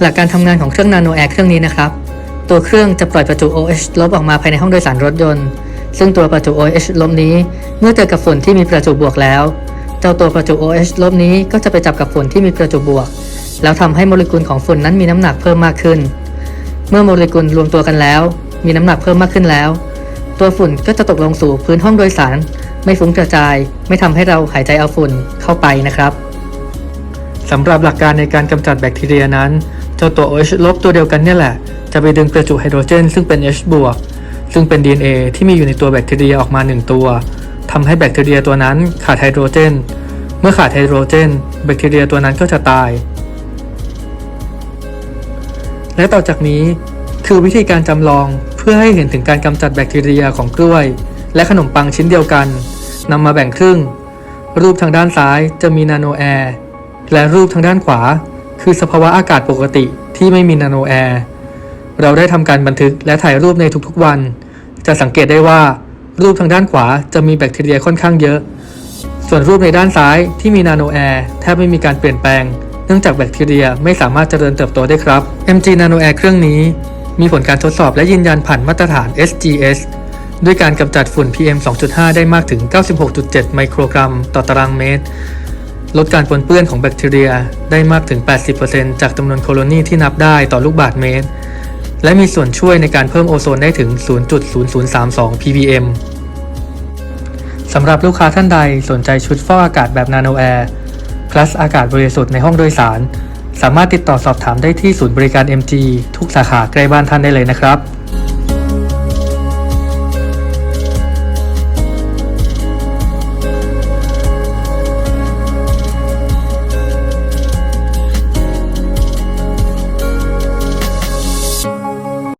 หลักการทำงานของเครื่อง Nano Air เครื่องนี้นะครับ ตัวเครื่องจะปล่อยประจุ OH ลบออกมาภายในห้องโดยสารรถยนต์ ซึ่งตัวประจุ OH ลบนี้ เมื่อเจอกับฝุ่นที่มีประจุบวกแล้ว เจ้าตัวประจุ OH ลบนี้ก็จะไปจับกับฝุ่นที่มีประจุบวก แล้วทำให้โมเลกุลของฝุ่นนั้นมีน้ำหนักเพิ่มมากขึ้น เมื่อโมเลกุลรวมตัวกันแล้ว มีน้ำหนักเพิ่มมากขึ้นแล้ว ตัวฝุ่นก็จะตกลงสู่พื้นห้องโดยสาร ไม่ฟุ้งกระจาย ไม่ทำให้เราหายใจเอาฝุ่นเข้าไปนะครับสำหรับหลักการในการกำจัดแบคทีเรียนั้น เจ้าตัว OH ลบตัวเดียวกันเนี่ยแหละ จะไปดึงประจุไฮโดรเจน ซึ่งเป็น H บวกซึ่งเป็น DNA ที่มีอยู่ในตัวแบคทีเรียออกมา 1 ตัวทำให้แบคทีเรียตัวนั้นขาดไฮโดรเจน เมื่อขาดไฮโดรเจน แบคทีเรียตัวนั้นก็จะตาย และต่อจากนี้คือวิธีการจำลองเพื่อให้เห็นถึงการกำจัดแบคทีเรียของกล้วย และขนมปังชิ้นเดียวกันนำมาแบ่งครึ่ง รูปทางด้านซ้ายจะมีนาโนแอร์และรูปทางด้านขวา คือสภาวะอากาศปกติที่ไม่มีนาโนแอร์เราได้ทำการบันทึกและถ่ายรูปในทุกๆวัน จะสังเกตได้ว่ารูปทางด้านขวาจะมีแบคทีเรียค่อนข้างเยอะ ส่วนรูปในด้านซ้ายที่มีนาโนแอร์แทบไม่มีการเปลี่ยนแปลง เนื่องจากแบคทีเรียไม่สามารถเจริญเติบโตได้ครับ MG Nano Air เครื่องนี้ มีผลการทดสอบและยืนยันผ่านมาตรฐาน SGS ด้วยการกำจัดฝุ่น PM 2.5 ได้มากถึง 96.7 ไมโครกรัม ต่อตารางเมตร ลดการปนเปื้อนของแบคทีเรียได้มากถึง 80%จากจำนวนโคโลนีที่นับได้ต่อลูกบาศก์เมตร และมีส่วนช่วยในการเพิ่มโอโซนได้ถึง 0.0032 ppm สำหรับลูกค้าท่านใดสนใจชุดฟอกอากาศแบบนาโนแอร์คลาสอากาศบริสุทธิ์ในห้องโดยสาร สามารถติดต่อสอบถามได้ที่ศูนย์บริการ MG ทุกสาขาใกล้บ้านท่านได้เลยนะครับ